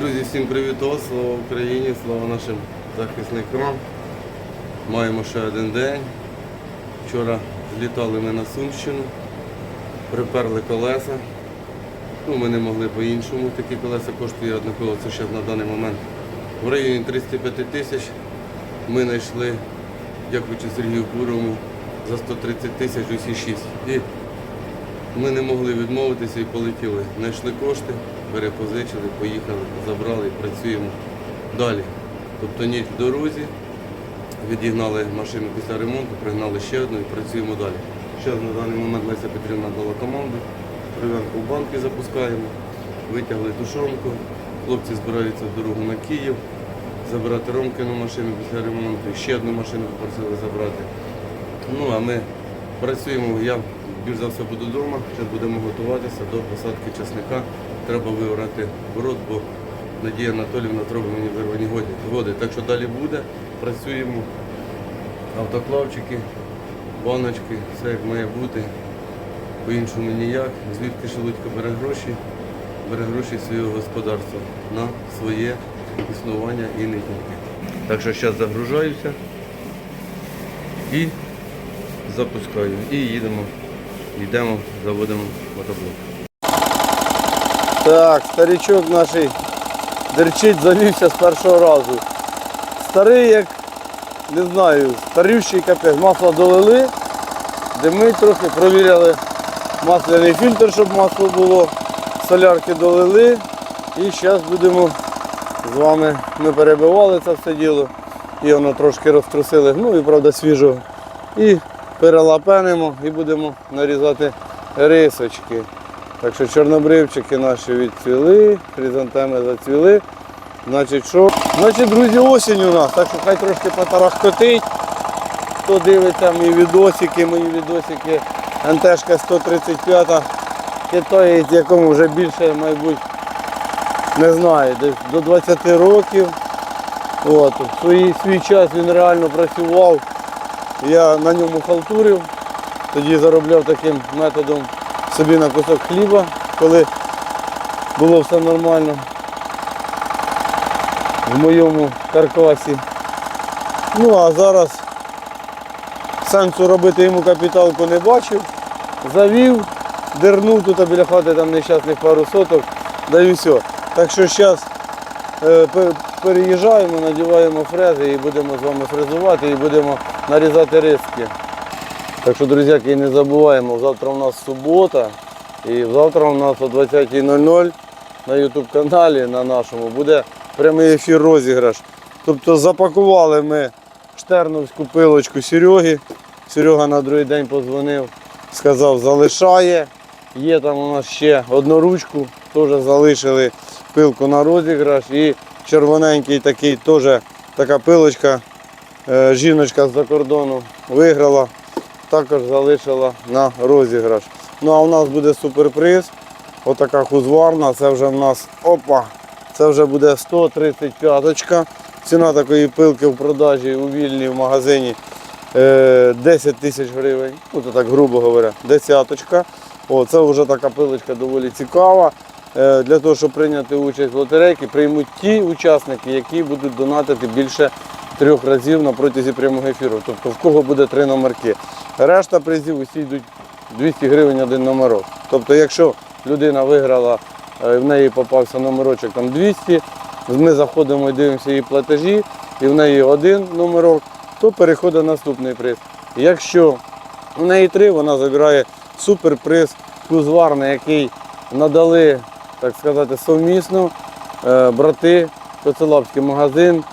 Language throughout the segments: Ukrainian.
Друзі, всім привіт, слава Україні, слава нашим захисникам. Маємо ще один день. Вчора літали ми на Сумщину, приперли колеса. Ну, ми не могли по-іншому. Такі колеса коштує одне колесо зараз на даний момент. В районі 35 тисяч ми знайшли, дякуючи Сергію Куровому, за 130 тисяч усі 6. І ми не могли відмовитися і полетіли. Знайшли кошти, перепозичили, поїхали, забрали і працюємо далі. Тобто ніч в дорозі, відігнали машину після ремонту, пригнали ще одну і працюємо далі. Зараз на даний момент Леся Петрівна дала команду, прив'язку в банки запускаємо, витягли тушонку, хлопці збираються в дорогу на Київ, забирати Ромкину машину після ремонту, ще одну машину попросили забрати. Ну а ми працюємо. Я більш за все буду вдома. Зараз будемо готуватися до посадки часника. Треба вибрати город, бо Надія Анатолівна зробить мені вирвані води. Так що далі буде. Працюємо. Автоклавчики, баночки, все як має бути. По-іншому ніяк. Звідки Шелудько бере гроші, бере гроші свого господарства на своє існування і не тільки. Так що зараз загружаюся і запускаю. І їдемо, йдемо, заводимо мотоблок. Так, старичок наш дерчить, завівся з першого разу. Старий, як, не знаю, старющий капець. Масло долили, димить трохи, провіряли масляний фільтр, щоб масло було. Солярки долили. І зараз будемо з вами, ми перебивали це все діло. І воно трошки розтрусили, ну і правда свіжого. І перелапенимо і будемо нарізати рисочки. Так що чорнобривчики наші відцвіли, хризантеми зацвіли. Значить, що? Значить, друзі, осінь у нас, так що хай трошки потарахкотить. Хто дивиться мої відосики, мої відосики, НТшка 135, китаєць, якому вже більше, мабуть, не знаю, десь до 20 років. От, в свій, свій час він реально працював. Я на ньому халтурив, тоді заробляв таким методом собі на кусок хліба, коли було все нормально в моєму каркасі. Ну а зараз сенсу робити йому капіталку не бачив. Завів, дернув тут біля хати там нещасних пару соток, да і все. Так що зараз переїжджаємо, надіваємо фрези і будемо з вами фрезувати і будемо нарізати риски. Так що, друзяки, не забуваємо, завтра у нас субота і завтра у нас о 20.00 на YouTube каналі на нашому буде прямий ефір розіграш. Тобто запакували ми штерновську пилочку Сереги. Серега на другий день подзвонив, сказав, залишає. Є там у нас ще одноручку, теж залишили пилку на розіграш і червоненький такий теж така пилочка. Е, Жіночка з-за кордону виграла також залишила на розіграш. Ну а у нас буде суперприз. Отака хузварна. Це вже в нас опа. Це вже буде 135-ка. Ціна такої пилки в продажі у вільній в магазині е, 10 тисяч гривень. Ну, то так грубо говоря, десяточка. О, це вже така пилочка доволі цікава. Е, Для того, щоб прийняти участь в лотерейці, приймуть ті учасники, які будуть донатити більше трьох разів на протязі прямого ефіру. Тобто в кого буде три номерки. Решта призів усі йдуть 200 гривень один номерок. Тобто, якщо людина виграла, е, в неї попався номерочок там 200, ми заходимо і дивимося її платежі, і в неї один номерок, то переходить наступний приз. Якщо в неї три, вона забирає суперприз Кузварний, який надали, так сказати, совмісно е, брати Коцелапський магазин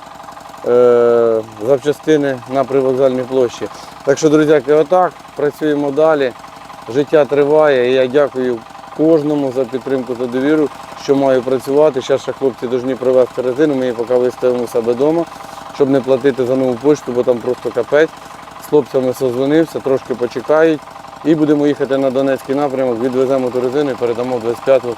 е, запчастини на привокзальній площі. Так що, друзяки, отак працюємо далі. Життя триває. І я дякую кожному за підтримку за довіру, що маю працювати. Зараз ще хлопці повинні привезти резину, ми її поки виставимо у себе вдома, щоб не платити за нову почту, бо там просто капець. З хлопцями созвонився, трошки почекають. І будемо їхати на Донецький напрямок, відвеземо ту резину і передамо в 25-ту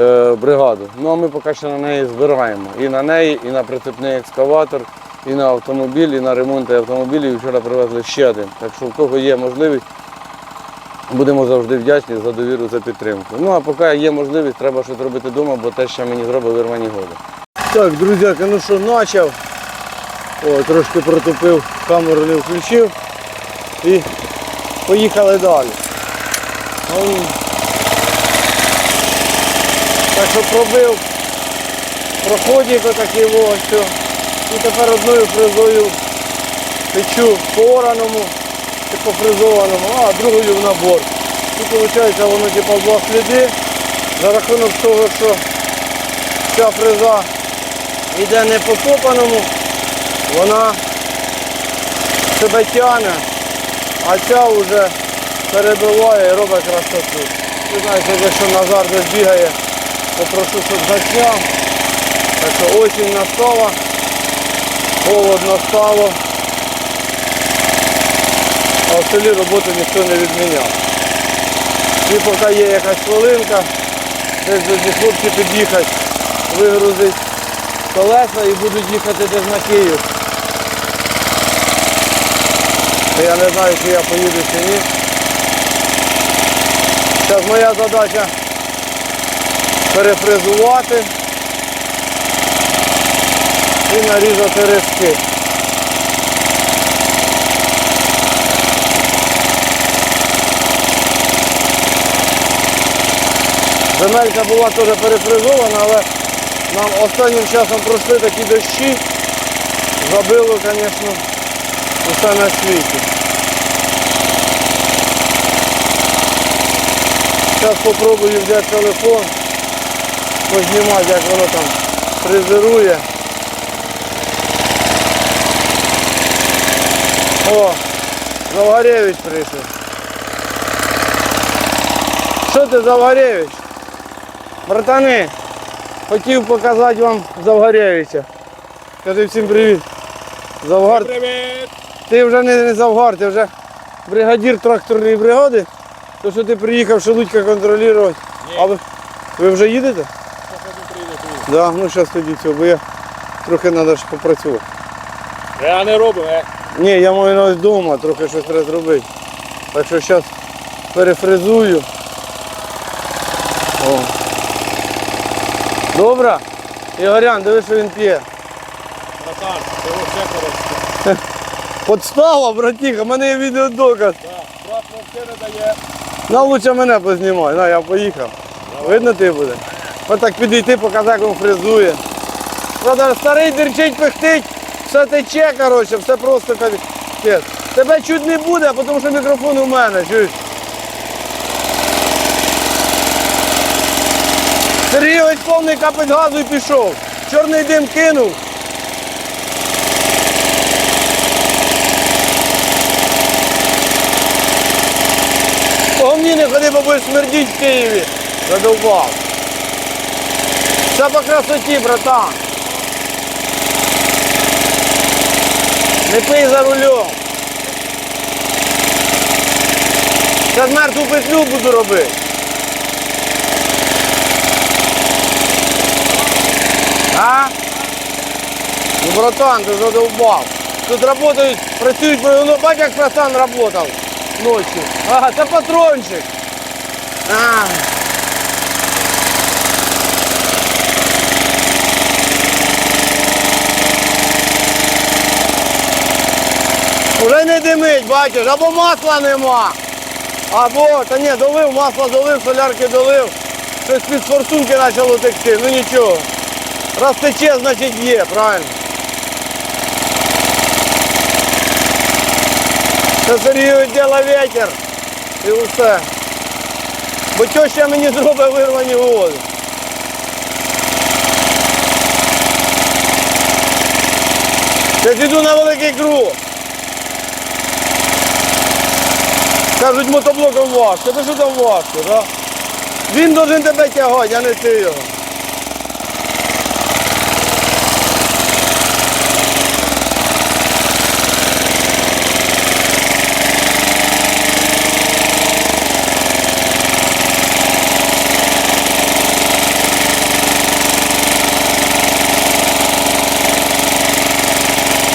е, бригаду. Ну а ми поки що на неї збираємо. І на неї, і на прицепний екскаватор, і на автомобіль, і на ремонт автомобілів. Вчора привезли ще один. Так що в кого є можливість, будемо завжди вдячні за довіру, за підтримку. Ну а поки є можливість, треба щось робити вдома, бо те, що мені зробить вирвані годи. Так, друзяки, ну що, почав. О, трошки протупив, камеру не включив. І поїхали далі. Ну, так що пробив проходик отакий ось. І тепер одною фрезою печу по ораному і по фрезованому, а другою в набор. І виходить воно типу два сліди. За рахунок того, що ця фреза йде не по копаному, вона себе тягне, а ця вже перебиває і робить красоту. Ви знаєте, якщо Назар десь бігає, попрошу, щоб засняв. Так що осінь настала, холодно стало. А в селі роботу ніхто не відміняв. І поки є якась хвилинка, десь до хлопці під'їхать, вигрузить колеса і будуть їхати десь на Київ. Я не знаю, чи я поїду чи ні. Зараз моя задача перефрезувати і нарізати риски. Земелька була теж перефризована, але нам останнім часом пройшли такі дощі, забило, звісно, усе на світі. Зараз спробую взяти телефон, познімати, як воно там фрезерує. О, Завгаревич прийшов. Що ти, Завгаревич? Братани, хотів показати вам Завгаревича. Кажи всім привіт. Завгар. Привіт! Ти вже не, не Завгар, ти вже бригадір тракторної бригади. То що ти приїхав Шелудька контролювати. А ви, ви вже їдете? Так, да, ну зараз тоді цього, бо я трохи треба ж попрацювати. Я не робив, е. Ні, я маю на вдома, трохи щось треба зробити. Так що зараз перефрезую. О. Добре? Ігорян, диви, що він п'є. Братан, це вообще коротше. Подстава, братіха, в мене є відеодоказ. Да. Брат вообще не дає. На лучше мене познімай. На, я поїхав. Видно ти буде? Отак підійти, показати, як він фрезує. Правда, старий дерчить, пихтить, все тече, коротше, все просто капець. Тебе чуть не буде, тому що мікрофон у мене, чуєш? Ось повний капець газу і пішов. Чорний дим кинув. По говні не ходи, бо будеш смердіть в Києві. Задовбав. Все по красоті, братан. Не пий за рулем. Зараз мертву петлю буду робити. А? Ну, братан, ти задовбав. Тут працюють, працюють, ну бач, як братан працював ночі. Ага, це патрончик. А. Уже не димить, бачиш, або масла нема. Або, та ні, долив, масло долив, солярки долив. Щось під форсунки почало текти, ну нічого. Раз тече, значить є, правильно. Це Сергію діло ветер. І усе. Бо теща мені зробить вирвані води. Я йду на великий круг. Кажуть, мотоблоком важко. Та що там важко, так? Він должен тебе тягати, а не ти його.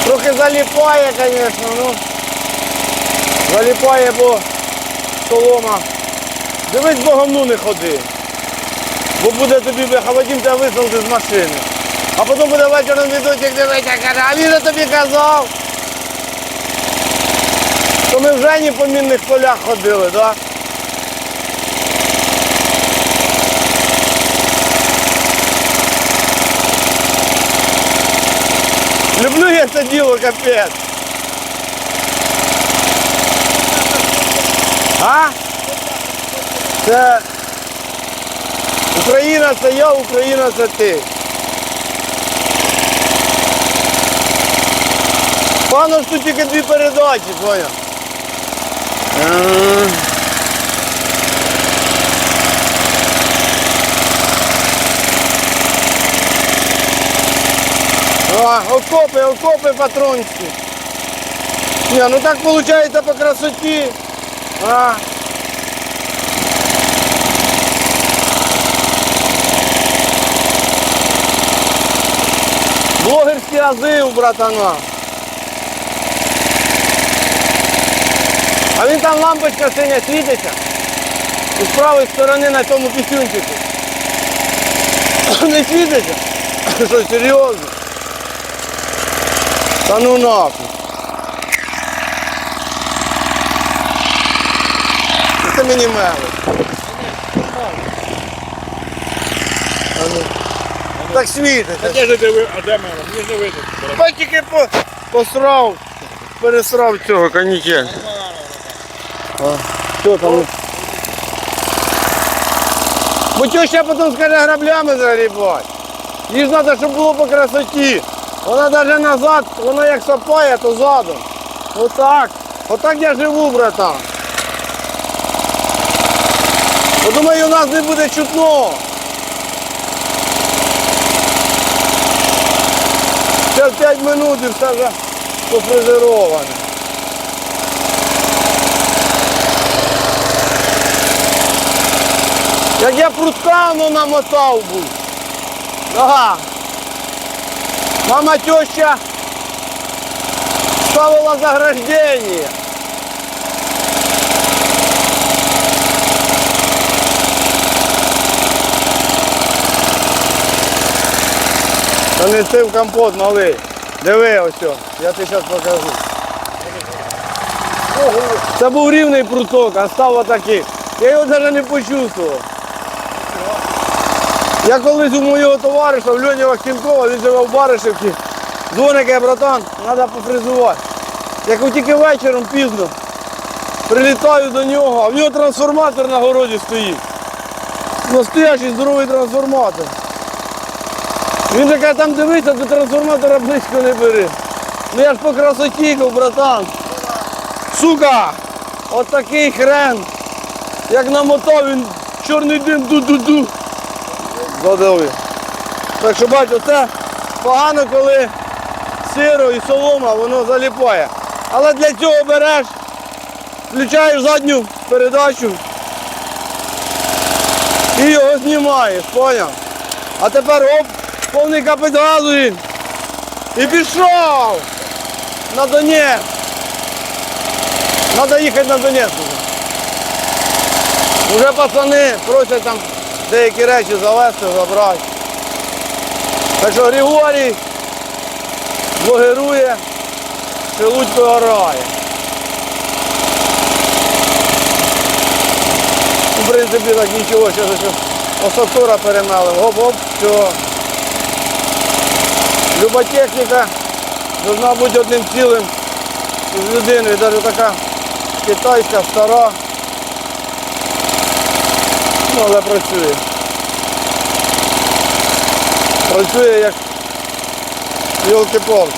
Трохи заліпає, звісно, ну. Заліпає, бо солома. Дивись, бо не ходи. Бо буде тобі Вадим тебе висунути з машини. А потім буде вечором відосик дивитися, каже, а він тобі казав. То ми в Жені по мінних полях ходили, так? Да? Люблю я це діло, капець. А? Це Україна це я, Україна це ти. Пану ж тут тільки дві передачі. А, окопи, окопи патронські. Ні, ну так виходить по красоті. А. Блогерські ази у братана. А він там лампочка синя світиться. І з правої сторони на цьому пісюнчику. Не світиться? Що, серйозно? Та ну нахуй. Це мені. А. Так світиться. А де ж ти ви- а де мене? Мені ж не видно. Та тільки по, посрав, пересрав цього канікель. Що там? Бо теща потім скаже граблями загрібати. Їй ж треба, щоб було по красоті. Вона навіть назад, вона як сапає, то задом. Отак. Отак я живу, братан. Бо думаю, у нас не буде чутно. Ще 5 минут і все вже пофрезероване. Як я прускану намотав був. Ага. Мама теща ставила заграждение. Та не ти в компот малий. Диви ось. Я тобі зараз покажу. Це був рівний пруток, а став отакий. Я його навіть не почувствував. Я колись у моєго товариша, в Льоні Вахтінкова, він живе в Баришевці. Дзвоник, каже, братан, треба пофризувати. Я кажу, тільки вечором пізно. Прилітаю до нього, а в нього трансформатор на городі стоїть. Настоящий здоровий трансформатор. Він каже, там дивися, до трансформатора близько не бери. Ну я ж по красоті, братан. Сука! От такий хрен. Як намотав він чорний дим ду-ду-ду. Задали. Так що бачу, це погано, коли сиро і солома, воно заліпає. Але для цього береш, включаєш задню передачу і його знімаєш, поняв? А тепер оп, повний капець газу він. І пішов на Донець. Треба їхати на Донець уже. Уже пацани просять там деякі речі завести, забрати. Так що Григорій блогерує, Шелудько орає. В принципі так нічого, за що осатура перемели. Гоп-гоп, все. Люба техніка повинна бути одним цілим з людиною, навіть така китайська, стара. Ну, але працює. Працює як йолки-палки.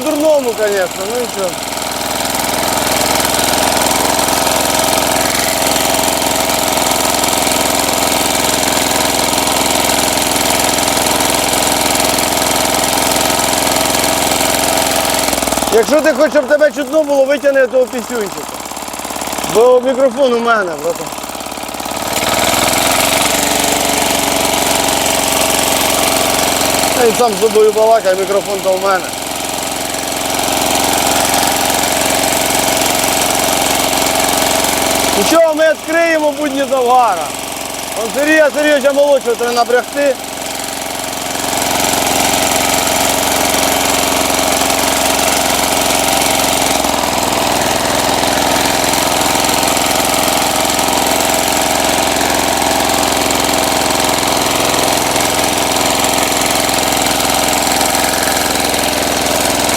по-дурному, конечно, ну ничего. Якщо ти хочеш, щоб тебе чутно було, витягни того пісюнчика. Бо мікрофон у мене, брата. Він сам з собою балакає, мікрофон то у мене. Нічого, ми відкриємо будні завгара. Он Сергія Сергійовича молодшого треба напрягти.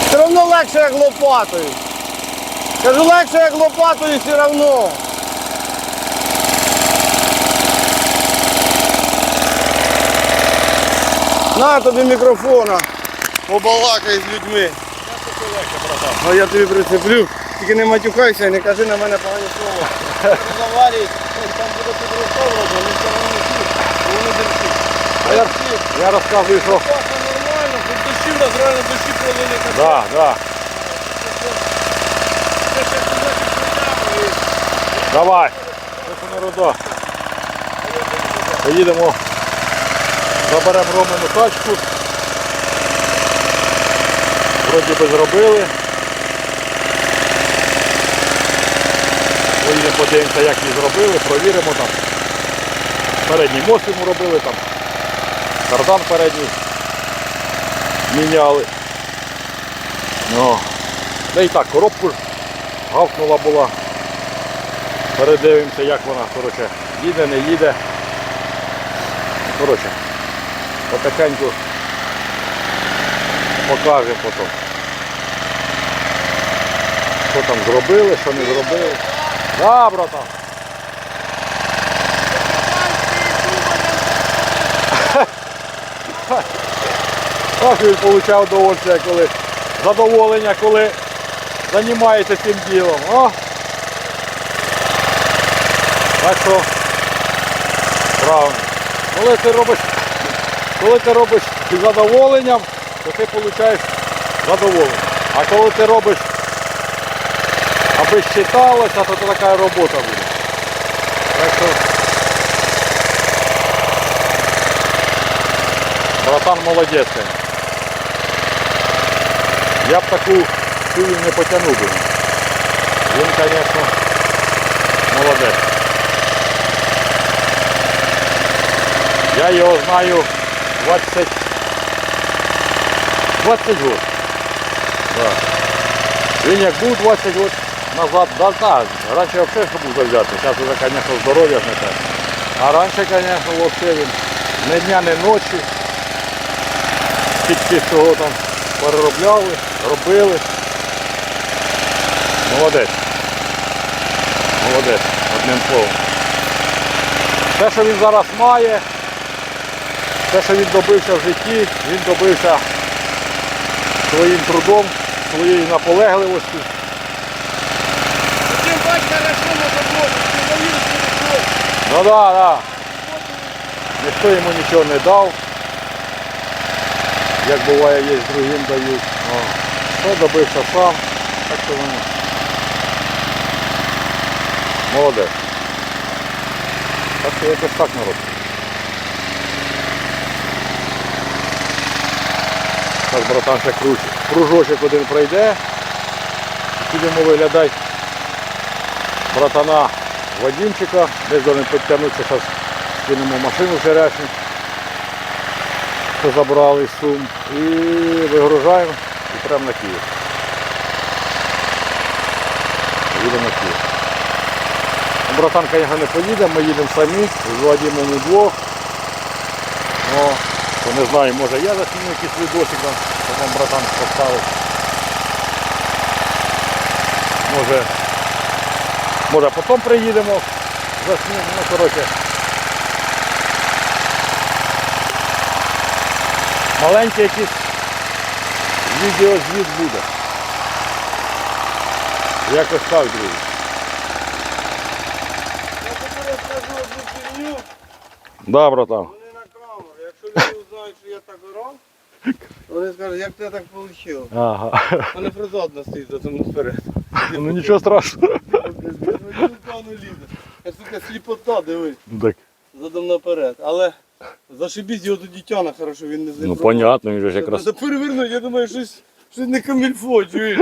Все одно легше, як лопатою. Кажу, легше, як лопатою, все одно. На тобі мікрофона. Побалакай з людьми. Ну я тобі прицеплю. Тільки не матюкайся і не кажи на мене погані слова. Заварій, там буде підростовувати, але все одно не. Вони держить. А я, я розказую, що. Паха нормально, тут дощі в нас реально дощі пролили. Да, да. Давай. Поїдемо. Заберемо Ромину тачку. Вроді би зробили. Поїдемо подивимося, як її зробили, провіримо там. Передній мост йому робили там. Кардан передній міняли. Ну, і так, коробку ж гавкнула була. Передивимося, як вона, коротше, їде, не їде. Коротше, потихеньку покаже потім. Що там зробили, що не зробили. Да, братан. Ах, він отримав удовольствие, коли задоволення, коли займається цим ділом. О! Так що правильно. Коли ти робиш, коли ти робиш з задоволенням, то ти отримуєш задоволення. А коли ти робиш, аби считалося, то це така робота буде. Так що братан молодець. Я б таку силу не потягнув би. Він, звісно, молодець. Я його знаю 20, 20 років. Да. Він як був 20 років назад, да, так, раніше взагалі що був завзятий, зараз вже, звісно, здоров'я не те. А раніше, звісно, взагалі він не дня, не ночі. Тільки всього там переробляли, робили. Молодець. Молодець, одним словом. Те, що він зараз має, те, що він добився в житті, він добився своїм трудом, своєю наполегливостю. Чим батька решимо заботу, ти завіриш Ну так, да, так. Да. Ніхто йому нічого не дав. Як буває, є другим дають. О, Все добився сам. Так що ну, молодець. Так що якось так народ. Так, братан, ще круч. Кружочок один пройде. Будемо виглядати братана Вадимчика. Десь должен підтягнутися, зараз кинемо машину черешню, що забрали сум. І вигружаємо і прямо на Київ. Їдемо на Київ. Братан, звісно, не поїде, ми їдемо самі, з Вадимом удвох. Ну, то не знаю, може я засніму якийсь відосик, там братан поставив. Може, може потім приїдемо, заснімемо, ну коротше. Маленький якийсь відеозвіт буде. Якось так, друзі. Я розкажу одну фігню, Да, братан. Вони узнають, що я так орав, вони скажуть, як це так вийшло. Ага. У мене стоїть за тому вперед. Ну нічого страшного. Я сука, сліпота, дивись, Так. задом наперед. Але Зашибіть його тоді тяне, хорошо, він не Ну понятно, він же ж якраз. Треба перевернути, я думаю, щось, щось не камільфо, чуєш.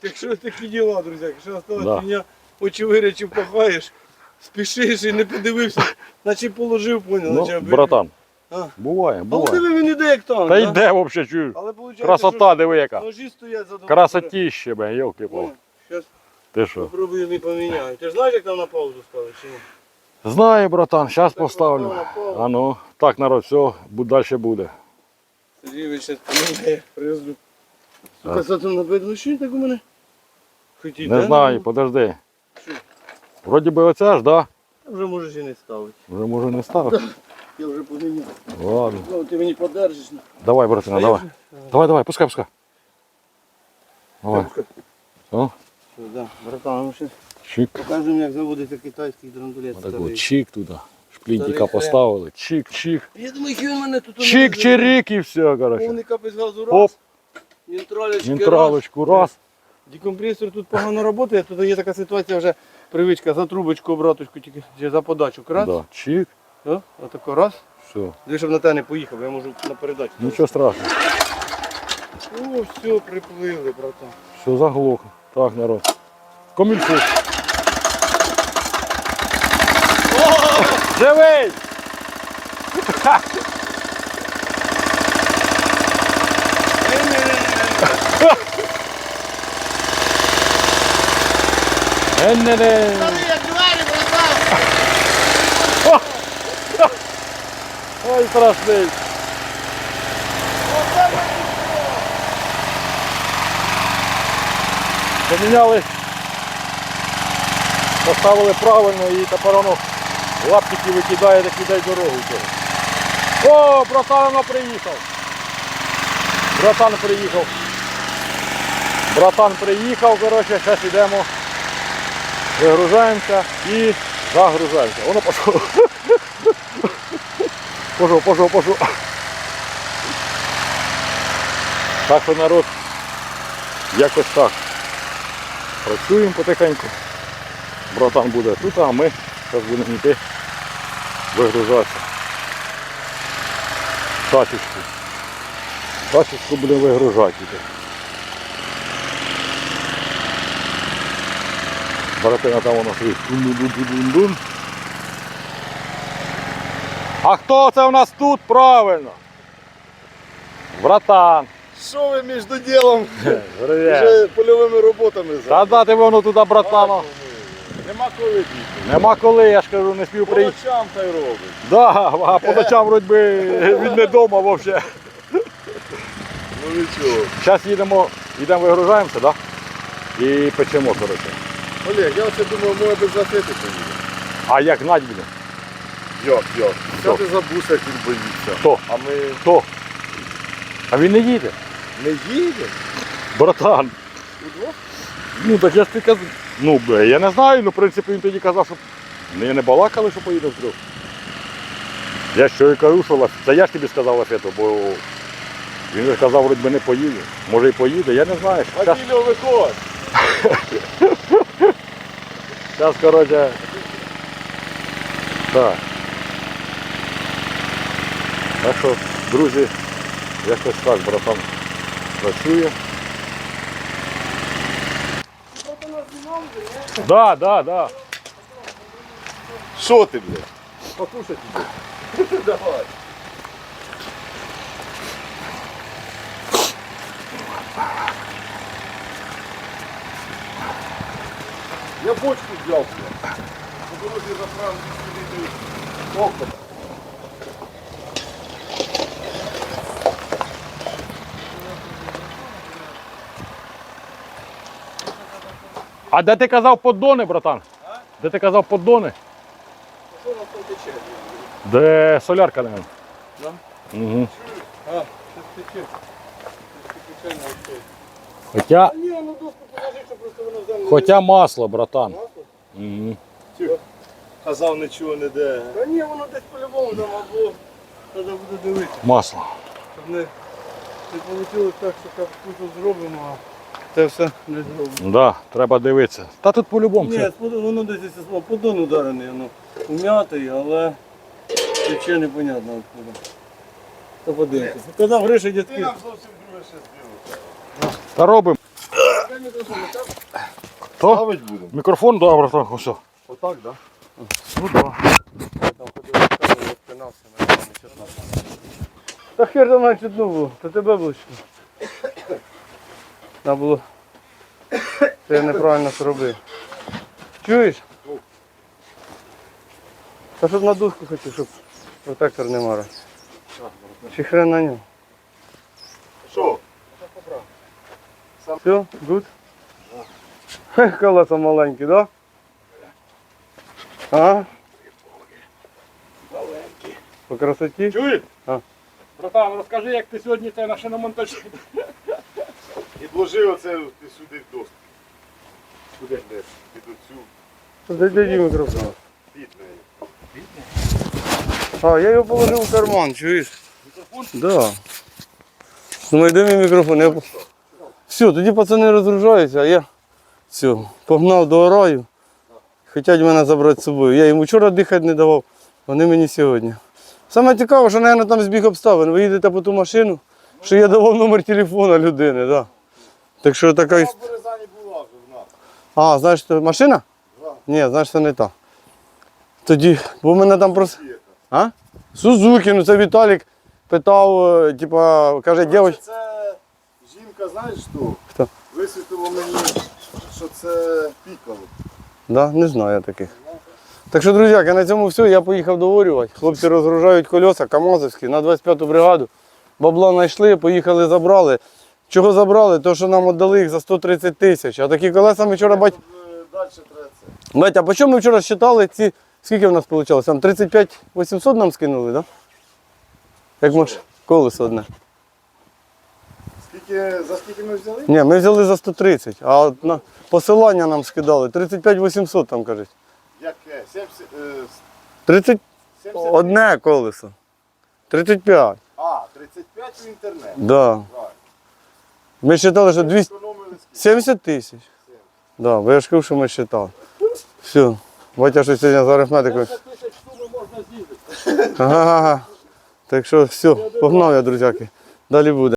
Так що такі діла, друзі, якщо осталась Да. мене очі вирячі пахаєш, спішиш і не подивився, наче положив, поняв, Ну, наче братан, А. буває, Але буває. диви, він іде як танк, Та да? йде взагалі, чуєш. Але виходить, Красота, диви яка. ножі стоять за. Красотіще, бе, йолки пал Ти що? попробую не поміняю. Ти ж знаєш, як там на паузу ставити, чи ні? Знаю, братан, зараз поставлю. А ну, так, народ, все, далі буде. Сергійович поміняє, привезу. Сука, за там набити, ну що він так у мене? Хотіть, Не знаю, подожди. Що? Вроді би оця ж, да? Вже можеш і не ставити. Вже може не ставити. Я вже поміняв. Ладно. Ну, ти мені подержиш. ну. Давай, братана, А я давай. вже- Давай, давай, пускай, пускай. Давай. О, Все, да. Братан, ну ще чик. покажемо, як заводиться китайський драндулет Отак старий. от чик туди. Шплінтика Старий хрен. поставили. Чик, чик. Я думаю, що він мене тут... Чик, чирик і все, коротше. Повний капець газу раз. Оп. Нейтралечки Нейтралочку раз. Декомпресор тут погано працює, тут є така ситуація вже привичка за трубочку, обраточку, тільки чи за подачу крат. Да. Чик, Да? Отако раз. все. Диви, щоб на те не поїхав, я можу на передачу. Нічого страшного. О, все, приплили, братан. Все заглохло. Так, народ. Комільфу. Живий! Не-не-не. Ой, страшний. Поміняли, поставили правильно і тепер лаптики викидає, так кидає дорогу. О, братан воно приїхав. Братан приїхав. Братан приїхав, коротше, зараз йдемо, вигружаємося і загружаємося. Воно пішло. Пошов, пошов, пошов. Так що народ, якось так. Працюємо потихеньку. Братан буде тут, а ми зараз будемо йти вигружатися. Тачечку. Тачечку будемо вигружати. Братина там воно стоїть. Дун-дун-дун-дун-дун. А хто це у нас тут правильно? Братан. Що ви між ділом Привіт. польовими роботами Та дати воно туди, братана. Нема коли діти. Нема коли, я ж кажу, не спів приїхати. ночам та й робить. Да, а по ночам вроді би він не вдома взагалі. Ну нічого. Зараз їдемо, йдемо вигружаємося, да? І печемо, коротше. Олег, я оце думав, може без закрити поїде. А як гнать буде? Як, як? Що? Ти забувся, як він боїться? Хто? А ми Хто? А він не їде. не їдемо? Братан. Удвох? Ну так я ж ти казав. Ну, бе, я не знаю, ну в принципі він тоді казав, що не, не балакали, що поїде втрьох. Я що і кажу, що Лаф- це я ж тобі сказав Лафету, бо він же казав, вроді би не поїде. Може і поїде, я не знаю. Щас, Василю, виходь. щас коротше. Так. Так що, друзі, якось так, братан працює. Да, да, да. Що ти, блядь? Покушать іди. Давай. Я бочку взяв, блядь. По дорозі заправив 200 літрів окна. А де ти казав поддони, братан? Де ти казав поддони? Що нам там тече? Де солярка, не Да? Угу. А, щось тече. Щось тече. Хоча, А ні, ну доску положи, щоб просто воно в землю хоча масло, братан. не Угу. Казав нічого не де. Та ні, воно десь по-любому там або треба буде дивитися. Масло. Щоб не, не вийшло так, що так тут зробимо, а це все не зробимо. Да, треба дивитися. Та тут по-любому. Ні, воно десь слово подон ударений, воно ум'ятий, але Тече непонятно откуда. Та подивимося. Казав Гриша дядьки. Ти нам зовсім друге ще зробив. Та робимо. То? Ставить будемо. Мікрофон, да, братан, ось. Отак, так? Ну да. Та хер там навіть було, то тебе було чутно. Треба було. Я неправильно зробив. Чуєш? Та щоб на дужку хотів, щоб протектор не мара. Чи хрен на ньому. Що? Все, гуд? Колеса маленькі, да? А? По красоті? Чуєш? А. Братан, розкажи, як ти сьогодні це на шиномонтажі. Підложи оце ти сюди в доску. Куди десь? Під оцю, Дадіть мікрофон. під неї. А, я його положив у карман, чуєш? Мікрофон? Да. Думаю, де мій мікрофон? Я... Все, тоді пацани розгружаються, а я все, погнав до раю. Хотять мене забрати з собою. Я їм вчора дихати не давав, вони мені сьогодні. Саме цікаве, що, мабуть, там збіг обставин. Ви їдете по ту машину, що я давав номер телефона людини, да. Так що така іс- в Березані була вже в нас. А, знаєш, це машина? Да. Ні, знаєш, це не та. Тоді, бо мене там просто. А? Сузуки, ну це Віталік питав, е, типа, каже, дівчинка. Це жінка, знаєш що? Хто? Висвітило мені, що це пікало. Да, не знаю я таких. Так що, друзяки, на цьому все. Я поїхав доварювати. Хлопці розгружають колеса Камазовські на 25-ту бригаду. Бабла знайшли, поїхали, забрали. Чого забрали? То, що нам віддали їх за 130 тисяч. А такі колеса ми вчора бать. Бать, а по чому ми вчора считали ці. Скільки в нас вийшло? Там 35 800 нам скинули, так? Да? Як може? Колесо одне. Скільки, за скільки ми взяли? Ні, ми взяли за 130, а от на посилання нам скидали 35 800 там кажуть. Яке? 70, е, 30 70? одне колесо. 35. А, 35 в інтернет. Да. Правильно. Ми вважали, що 200... 70 тисяч. Да, бо я ж кажу, що ми вважали. Все. Батя що сьогодні за арифметикою. тисяч штук можна з'їздити. Ага. Так що все, погнав я, друзяки. Далі буде.